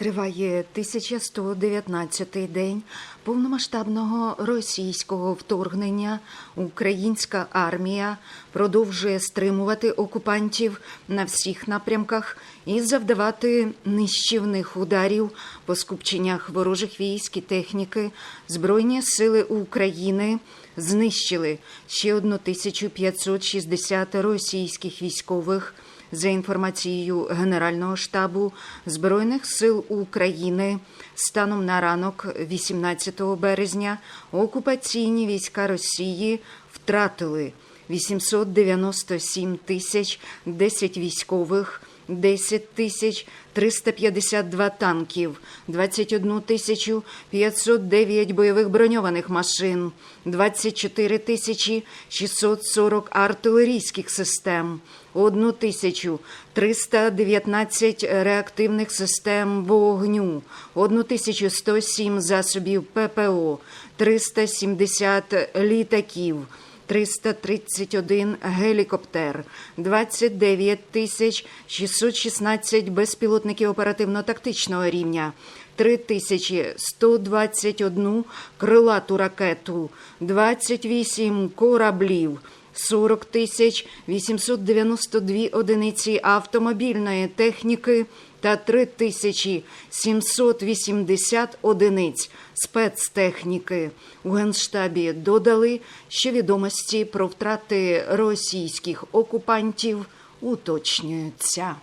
Триває 1119-й день повномасштабного російського вторгнення. Українська армія продовжує стримувати окупантів на всіх напрямках і завдавати нищівних ударів по скупченнях ворожих військ і техніки. Збройні сили України знищили ще 1560 російських військових. За інформацією Генерального штабу Збройних сил України, станом на ранок 18 березня окупаційні війська Росії втратили 897 тисяч 10 військових, 10 тисяч 352 танків, 21 тисячу 509 бойових броньованих машин, 24 тисячі 640 артилерійських систем, 1 тисячу 319 реактивних систем вогню, 1 тисячу 107 засобів ППО, 370 літаків, 331 гелікоптер, 29 тисяч 616 безпілотників оперативно-тактичного рівня, 3121 крилату ракету, 28 кораблів, 40 тисяч 892 одиниці автомобільної техніки та 3 тисячі 780 одиниць спецтехніки. У Генштабі додали, що відомості про втрати російських окупантів уточнюються.